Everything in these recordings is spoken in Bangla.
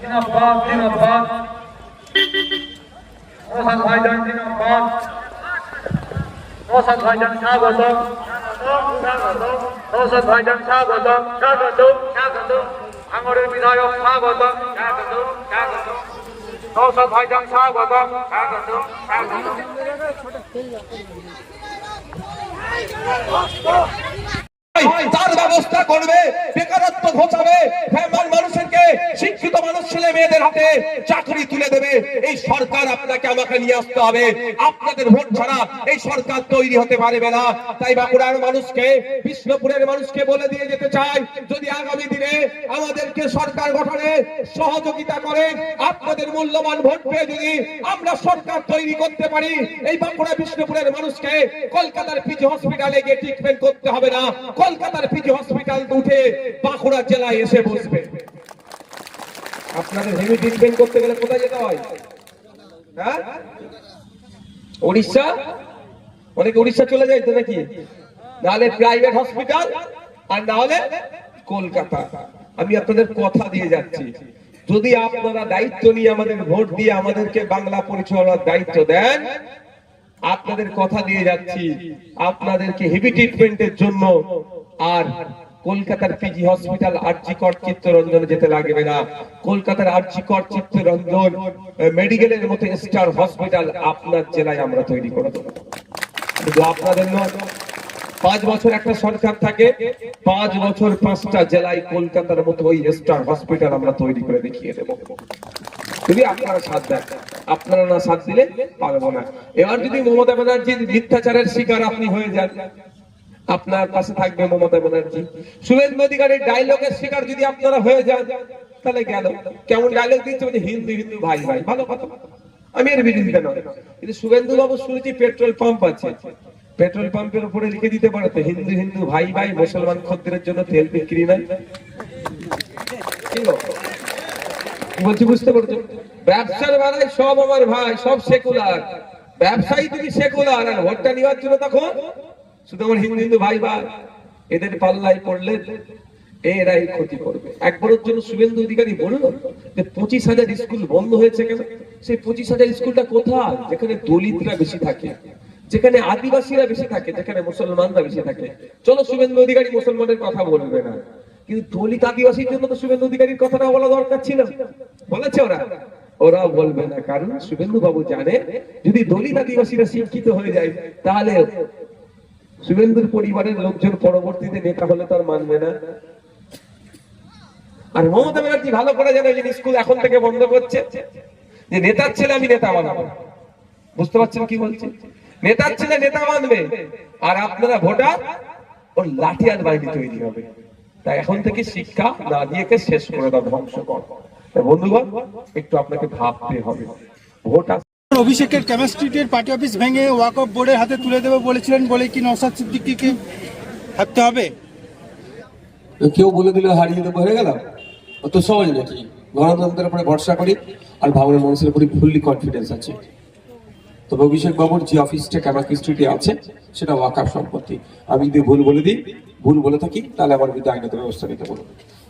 জিন্দাবাদ জিন্দাবাদ মোহাম্মদ ভাইজান জিন্দাবাদ মোহাম্মদ ভাইজান স্বাগতম মোহাম্মদ ভাইজান স্বাগতম স্বাগতম স্বাগতম ভাঙড়ের বিধায়ক স্বাগতম স্বাগতম স্বাগতম মোহাম্মদ ভাইজান স্বাগতম স্বাগতম স্বাগতম তার ব্যবস্থা করবে বেকারত্ব ঘোচাবে ফ্যামার মানুষেরকে শিক্ষিত মানুষ ছেলে মেয়েদের হাতে চাকরি তুলে দেবে এই সরকার আপনাকে আমাকে নিয়ে আসতে হবে। আপনাদের ভোট ছাড়া এই সরকার তৈরি হতে পারবে না। তাই বাঁকুড়ার মানুষকে, বিষ্ণুপুরের মানুষকে বলে দিয়ে যেতে চাই। যদি আগামী দিনে আমাদেরকে সরকার গঠনে সহযোগিতা করেন আপনাদের মূল্যবান ভোট পেয়ে যদি আমরা সরকার তৈরি করতে পারি, এই বাঁকুড়া বিষ্ণুপুরের মানুষকে কলকাতার পিজি হসপিটালে গিয়ে ট্রিটমেন্ট করতে হবে না। কলকাতার পিজি হসপিটাল উঠে বাঁকুড়া জেলায় এসে বসবে। আপনাদের হেভি ট্রিটমেন্ট করতে গেলে কোথায় যেতে হয়? হ্যাঁ? উড়িষ্যা অনেকে উড়িষ্যা চলে যায় তো নাকি? নাহলে প্রাইভেট হসপিটাল আর না হলে কলকাতা। আমি আপনাদের কথা দিয়ে যাচ্ছি। যদি আপনারা দায়িত্ব নিয়ে আমাদের ভোট দিয়ে আমাদেরকে বাংলা পরিচালনার দায়িত্ব দেন, আপনাদের কথা দিয়ে যাচ্ছি। আপনাদেরকে হেভি ট্রিটমেন্টের জন্য আর কলকাতার পিজি হসপিটাল আরজি কর চিত্তরঞ্জনে যেতে লাগবে না। কলকাতার আরজি কর চিত্তরঞ্জন মেডিকেলের মতো স্টার হসপিটাল আপনার জেলায় আমরা তৈরি করে দেবো। শুধু আপনাদের নয়, পাঁচ বছর একটা সরকার থাকে, পাঁচ বছর পাঁচটা জেলায় কলকাতার মতো ওই স্টার হসপিটাল আমরা তৈরি করে দেখিয়ে দেবো। যদি আপনারা সাথ দেন, আপনারা না সাথ দিলে পারব না। এবার যদি মমতা ব্যানার্জির মিথ্যাচারের শিকার আপনি হয়ে যান আপনার পাশে থাকবে মমতা ব্যানার্জি। শুভেন্দু অধিকারীর ডায়লগের শিকার যদি আপনারা হয়ে যান, তাহলে গেল কেমন ডায়লগ দিচ্ছে বলছে, হিন্দু হিন্দু, ভাই ভাই, ভালো কথা। আমি এর বিরোধিতা নয়। কিন্তু শুভেন্দু বাবু শুনেছি পেট্রোল পাম্প আছে। পেট্রোল পাম্পের উপরে লিখে দিতে পারে তো, হিন্দু হিন্দু, ভাই ভাই, মুসলমান খদ্দের জন্য তেল বিক্রি নাই। বলছি বুঝতে পারছ? ব্যবসার বেলায় সব আমার ভাই, সব সেকুলার। ব্যবসায়ী তুমি সেকুলার, আর ভোটটা নেওয়ার জন্য তখন হিন্দু হিন্দু ভাই ভাই, এদের পড়লে এরাই ক্ষতি করবে। জন্য শুভেন্দু অধিকারী বলল যে পঁচিশ হাজার স্কুল বন্ধ হয়েছে কেন? সেই পঁচিশ হাজার স্কুলটা কোথায়? যেখানে দলিতরা বেশি থাকে, যেখানে আদিবাসীরা বেশি থাকে, যেখানে মুসলমানরা বেশি থাকে। চলো শুভেন্দু অধিকারী মুসলমানের কথা বলবে না। কিন্তু দলিত আদিবাসীর জন্য তো শুভেন্দু অধিকারীর কথাটা বলা দরকার ছিল। বলেছে ওরা। ওরা বলবে না। কারণ শুভেন্দু বাবু জানে, যদি দলিত আদিবাসীরা শিক্ষিত হয়ে যায়, তাহলে শুভেন্দুর পরিবারের লোকজন পরবর্তীতে নেতা হলে তার মানবে না। আর মমতা ব্যানার্জি ভালো করে জানে যে স্কুল এখন থেকে বন্ধ করছে, যে নেতার ছেলে আমি নেতা বানাবো। বুঝতে পারছেন কি বলছি? নেতার ছেলে নেতা মানবে, আর আপনারা ভোটার ওর লাঠি আর বাহিনী তৈরি হবে। তাই এখন থেকে শিক্ষা না দিয়ে শেষ করে দাও, ধ্বংস কর। বন্ধুগণ, একটু আপনাকে ভাবতে হবে। ভোট অভিষেকের কেমিস্ট্রিটের পার্টি অফিস ভেঙে ওয়াক অফ বোর্ডের হাতে তুলে দেবে বলেছিলেন বলে কি নওসাদ সিদ্দিকিকে থাকতে হবে? কেউ বলে দিলে হারিয়ে দেবো, হয়ে গেলাম অত সহজ নাকি? গণতন্ত্রের উপরে ভরসা করি আর ভাবনের মানুষের উপরে ফুললি কনফিডেন্স আছে। তবে অভিষেক বাবুর যে অফিসটা ক্যামাকি আছে, সেটা ওয়াকাপ সম্পত্তি। আমি যদি ভুল বলে দিই, ভুল বলে থাকি, তাহলে আমার বিরুদ্ধে আইনত ব্যবস্থা নিতে বলুন।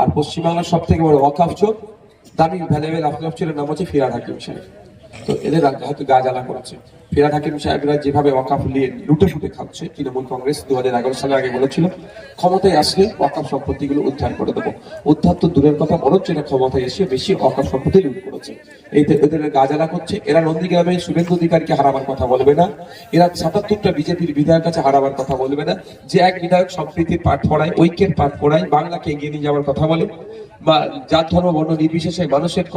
আর পশ্চিমবাংলার সব থেকে বড় ওয়াকাফ চোখ দামি ভ্যালেবেল আফগাফ চোরের নাম হচ্ছে ফিরাদ হাকিম সাহেব। তো এদের হয়তো গা জ্বালা করেছে। ফিরাদ হাকিম সাহেবরা যেভাবে ওয়াকাফ নিয়ে লুটে ফুটে খাচ্ছে, তৃণমূল কংগ্রেস দু হাজার এগারো সালে আগে বলেছিল, ক্ষমতায় আসলে ওয়াকাফ সম্পত্তিগুলো উদ্ধার করে দেবো। উদ্ধার তো দূরের কথা, বরঞ্চ এরা ক্ষমতায় এসে বেশি ওয়াকাফ সম্পত্তি লুট করেছে। এই এদের গা জ্বালা করছে, এরা নন্দীগ্রামে শুভেন্দু অধিকারীকে হারাবার কথা বলবে না, এরা সাতাত্তরটা বিজেপির বিধায়ক কাছে হারাবার কথা বলবে না, যে এক বিধায়ক সম্প্রীতির পাঠ পড়ায়, ঐক্যের পাঠ পড়ায়, বাংলাকে এগিয়ে নিয়ে যাওয়ার কথা বলে, বা জাত, ধর্ম, বর্ণ নির্বিশেষে মানুষের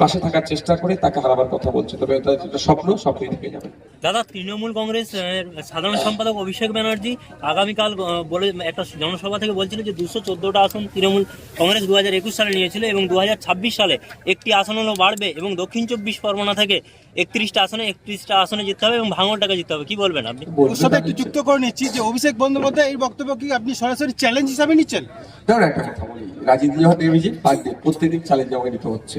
পাশে থাকার চেষ্টা করে তাকে হারাবার কথা বলছে। তবে এটা স্বপ্ন, স্বপ্নই থেকে যাবে। দাদা, তৃণমূল কংগ্রেস সাধারণ সম্পাদক অভিষেক ব্যানার্জি আগামীকাল বলে একটা জনসভা থেকে বলছিল যে দুশো চোদ্দোটা আসন তৃণমূল কংগ্রেস দু হাজার একুশ সালে নিয়েছিল এবং দু সালে একটি আসন হলো বাড়বে এবং দক্ষিণ চব্বিশ পরগনা থেকে একত্রিশটা আসনে একত্রিশটা আসনে জিততে হবে এবং ভাঙড়টাকে জিততে হবে। কি বলবেন আপনি? ওর সাথে একটু যুক্ত করে নিচ্ছি যে অভিষেক বন্দ্যোপাধ্যায় এই বক্তব্য কি আপনি সরাসরি চ্যালেঞ্জ হিসাবে নিচ্ছেন? ধরুন একটা কথা বলি। যখন নেমেছে প্রত্যেকদিন চ্যালেঞ্জ আমাকে নিতে হচ্ছে।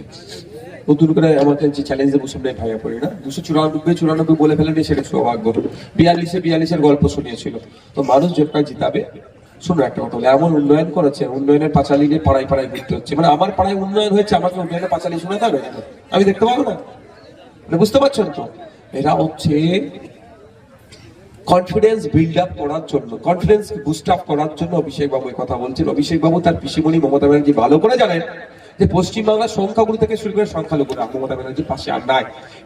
নতুন করে আমাকে যে চ্যালেঞ্জ দেবো সামনে ভাইয়া পড়ি না দুশো চুরানব্বই চুরানব্বই বলে ফেলেনি সেটা সৌভাগ্য। বিয়াল্লিশে বিয়াল্লিশের গল্প শুনিয়েছিল। তো মানুষ যেটা জিতাবে শুনো একটা কথা বলে এমন উন্নয়ন করেছে উন্নয়নের পাঁচালি নিয়ে পাড়ায় পাড়ায় ঘুরতে হচ্ছে। মানে আমার পাড়ায় উন্নয়ন হয়েছে আমাকে উন্নয়নের পাঁচালি শুনে যাবে আমি দেখতে পাবো না। বুঝতে পারছেন তো? এরা হচ্ছে কনফিডেন্স বিল্ড আপ করার জন্য কনফিডেন্স বুস্ট আপ করার জন্য অভিষেক বাবু কথা বলছেন। অভিষেক বাবু তার পিসিমণি মমতা ব্যানার্জি ভালো করে জানেন যে পশ্চিমবাংলার সংখ্যাগুরু থেকে শুরু করে সংখ্যালঘুরা, মমতা ব্যানার্জির পাশে আর নাই।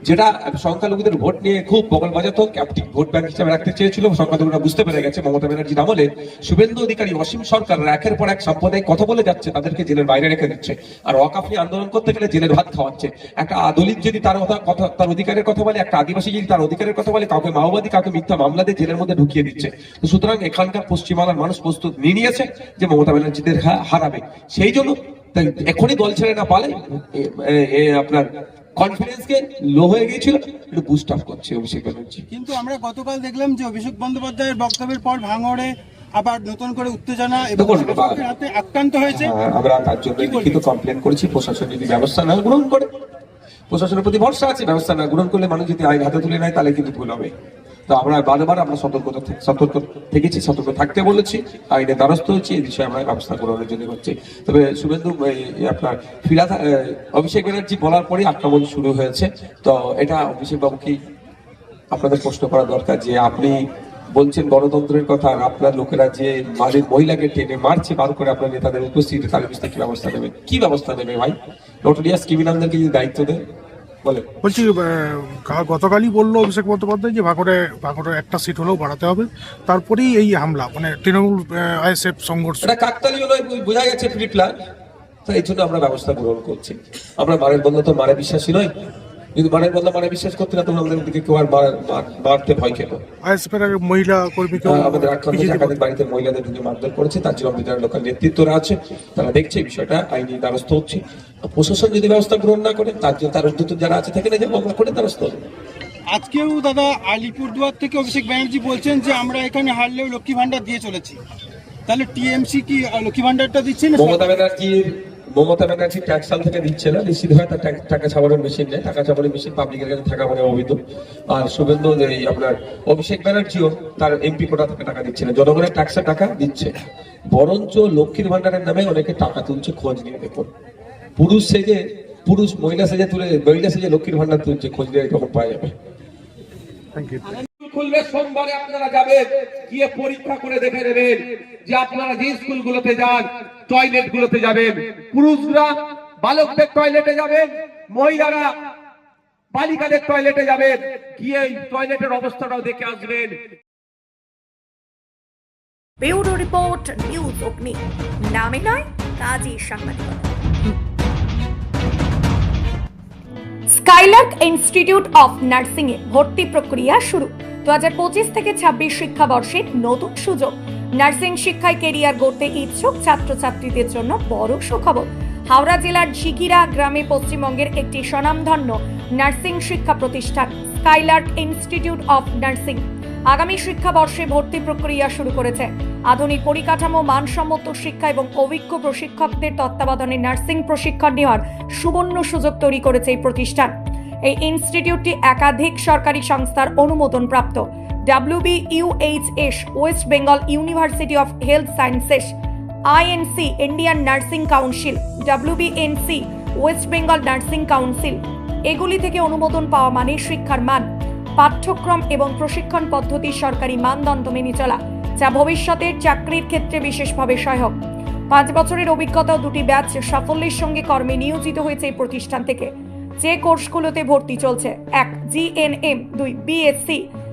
যেটা সংখ্যালঘুদের ভোট নিয়ে খুব বগল বাজাতো ক্যাপ্টিভ ভোট ব্যাংক হিসেবে রাখতে চেয়েছিল, সংখ্যালঘুরা বুঝতে পেরে গেছে মমতা ব্যানার্জির আমলে শুভেন্দু অধিকারী, অসীম সরকার একের পর এক সাম্প্রদায়িক কথা বলে যাচ্ছে, তাদেরকে জেলের বাইরে রেখে দিচ্ছে। আর ওয়াকাফ নিয়ে আন্দোলন করতে গেলে জেলের ভাত খাওয়াচ্ছে। একটা আদলিত যদি তার কথা, তার অধিকারের কথা বলে, একটা আদিবাসী যদি তার অধিকারের কথা বলে, কাউকে মাওবাদী, কাউকে মিথ্যা মামলা দিয়ে জেলের মধ্যে ঢুকিয়ে দিচ্ছে। তো সুতরাং এখানকার পশ্চিমবাংলার মানুষ প্রস্তুত নিয়ে নিয়েছে যে মমতা ব্যানার্জিদের হারাবে। সেই জন্য তাই এখনই দল ছেড়ে না পালে আপনার কনফিডেন্সকে লো হয়ে গিয়েছিল একটু বুস্ট আপ করছে অভিষেক ব্যানার্জি। কিন্তু আমরা গতকাল দেখলাম যে অভিষেক বন্দ্যোপাধ্যায়ের বক্তব্যের পর ভাঙড়ে আবার নতুন করে উত্তেজনা এবং হাতে আক্রান্ত হয়েছে। হ্যাঁ, আমরা তার জন্য লিখিত কমপ্লেন করেছি প্রশাসন যদি ব্যবস্থা না গ্রহণ করে প্রশাসনের প্রতি ভরসা আছে ব্যবস্থা না গ্রহণ করলে মানুষ যদি আইন হাতে তুলে নেয় তাহলে কিন্তু ভুল হবে। তো আমরা বারবার আমরা সতর্ক সতর্ক থেকেছি সতর্ক থাকতে বলেছি আইনে দ্বারস্থ হয়েছি এই বিষয়ে আমরা ব্যবস্থা গ্রহণের জন্য করছি। তবে শুভেন্দু আপনার আহ, অভিষেক ব্যানার্জি বলার পরে আক্রমণ শুরু হয়েছে। তো এটা অভিষেক বাবু কি আপনাদের প্রশ্ন করা দরকার যে আপনি বলছেন গণতন্ত্রের কথা আপনার লোকেরা যে মাঝের মহিলাকে টেনে মারছে বার করে আপনার নেতাদের উপস্থিতি তার বিষয়ে কি ব্যবস্থা নেবে। কি ব্যবস্থা নেবে ভাই? নোটোরিয়াস ক্রিমিনালদেরকে যদি দায়িত্ব দেয় বলছি গতকালই বলল অভিষেক বন্দ্যোপাধ্যায় যে ভাঁকড়ে ভাঁকড়ে একটা সিট হলেও বাড়াতে হবে। তারপরেই এই হামলা মানে তৃণমূল আইএসএফ সংঘর্ষ। এটা কাকতালি হলো বোঝা গেছে ফ্রি প্ল্যান তো এই জন্য আমরা ব্যবস্থা গ্রহণ করছি। আমরা মারের বন্ধু তো মারে বিশ্বাসী নয় কিন্তু মারের বন্ধ মারে বিশ্বাস করতে না তখন আমাদের দিকে কেউ আর মার- ভয় খেলো। আগে মহিলা আহ, আমাদের আক্রান্ত একাধিক বাড়িতে মহিলাদের ঢুকে মারধর করেছে তার জন্য যারা লোকাল নেতৃত্বরা আছে তারা দেখছে এই বিষয়টা আইনি দ্বারস্থ হচ্ছে। প্রশাসন যদি ব্যবস্থা গ্রহণ না করে তার জন্য তার উদ্যত যারা আছে থেকে না যে মামলা করে দ্বারস্থ হবে। আজকেও দাদা আলিপুরদুয়ার থেকে অভিষেক ব্যানার্জি বলছেন যে আমরা এখানে হারলেও লক্ষ্মী ভান্ডার দিয়ে চলেছি। তাহলে টিএমসি কি লক্ষ্মী ভান্ডারটা দিচ্ছে না? মমতা ব্যানার্জির মমতা ব্যানার্জি ট্যাক্স সাল থেকে দিচ্ছে না নিশ্চিত হয় তার টাকা- ছাপানোর মেশিন নেই টাকা ছাপানোর মেশিন পাবলিকের কাছে থাকা মানে অবৈধ। আর শুভেন্দু এই আপনার অভিষেক ব্যানার্জিও তার এমপি কোটা থেকে টাকা দিচ্ছে না জনগণের ট্যাক্সের টাকা দিচ্ছে বরঞ্চ লক্ষ্মীর ভান্ডারের নামে অনেকে টাকা তুলছে খোঁজ নিয়ে দেখুন। পুরুষ সেজে পুরুষ মহিলা সেজে তুলে মহিলা সেজে লক্ষ্মীর ভান্ডার তুলছে খোঁজ নিয়ে তখন পাওয়া যাবে। থ্যাংক ইউ খুলবে সোমবারে আপনারা যাবেন গিয়ে পরীক্ষা করে দেখে নেবেন যে আপনারা যে স্কুলগুলোতে যান টয়লেট গুলোতে যাবেন। পুরুষরা বালকদের টয়লেটে যাবেন, মহিলারা বালিকাদের টয়লেটে যাবেন। গিয়ে টয়লেটের অবস্থাটাও দেখে আসবেন। ব্যুরো রিপোর্ট, নিউজ অগ্নি। নামে নয়, কাজী সাংবাদিকতা স্কাইলার্ক ইনস্টিটিউট অফ নার্সিং এ ভর্তি প্রক্রিয়া শুরু। দু হাজার পঁচিশ থেকে ছাব্বিশ শিক্ষাবর্ষের নতুন সুযোগ। নার্সিং শিক্ষায় কেরিয়ার গড়তে ইচ্ছুক ছাত্রছাত্রীদের জন্য বড় সুখবর। হাওড়া জেলার ঝিকিরা গ্রামে পশ্চিমবঙ্গের একটি স্বনামধন্য নার্সিং শিক্ষা প্রতিষ্ঠান, স্কাইলার্ক ইনস্টিটিউট অফ নার্সিং। আগামী শিক্ষাবর্ষে ভর্তি প্রক্রিয়া শুরু করেছে। আধুনিক পরিকাঠামো, মানসম্মত শিক্ষা এবং অভিজ্ঞ প্রশিক্ষকদের তত্ত্বাবধানে নার্সিং প্রশিক্ষণ নেওয়ার সুবর্ণ সুযোগ তৈরি করেছে এই প্রতিষ্ঠান। এই ইনস্টিটিউটটি একাধিক সরকারি সংস্থার অনুমোদন প্রাপ্ত W B U H S West Bengal University of Health Sciences I N C Indian Nursing Council W B N C West Bengal Nursing Council এগুলি থেকে অনুমোদন পাওয়া মানে শিক্ষার মান, পাঠ্যক্রম এবং প্রশিক্ষণ পদ্ধতি সরকারি মানদণ্ড মেনে চলা, যা ভবিষ্যতের চাকরির ক্ষেত্রে বিশেষভাবে সহায়ক। পাঁচ বছরের অভিজ্ঞতা দুটি ব্যাচ সাফল্যের সঙ্গে কর্মে নিয়োজিত হয়েছে এই প্রতিষ্ঠান থেকে। যে কোর্সগুলোতে ভর্তি চলছে, এক জিএনএম দুই BSc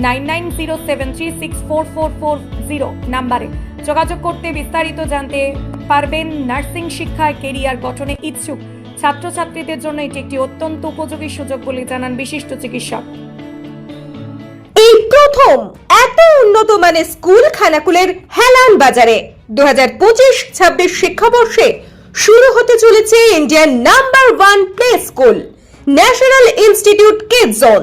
nine nine zero seven three six four four four zero নাম্বারে যোগাযোগ করতে বিস্তারিত জানতে পারবেন নার্সিং শিক্ষায় কেরিয়ার গঠনে ইচ্ছুক ছাত্রছাত্রীদের জন্য এটি একটি অত্যন্ত উপযোগী সুযোগ বলে জানান বিশিষ্ট চিকিৎসক। এই প্রথম এত উন্নত মানের স্কুল খানাকুলের হেলান বাজারে দু হাজার পঁচিশ ছাব্বিশ শিক্ষাবর্ষে শুরু হতে চলেছে Indian number one play school, National Institute Kid Zone.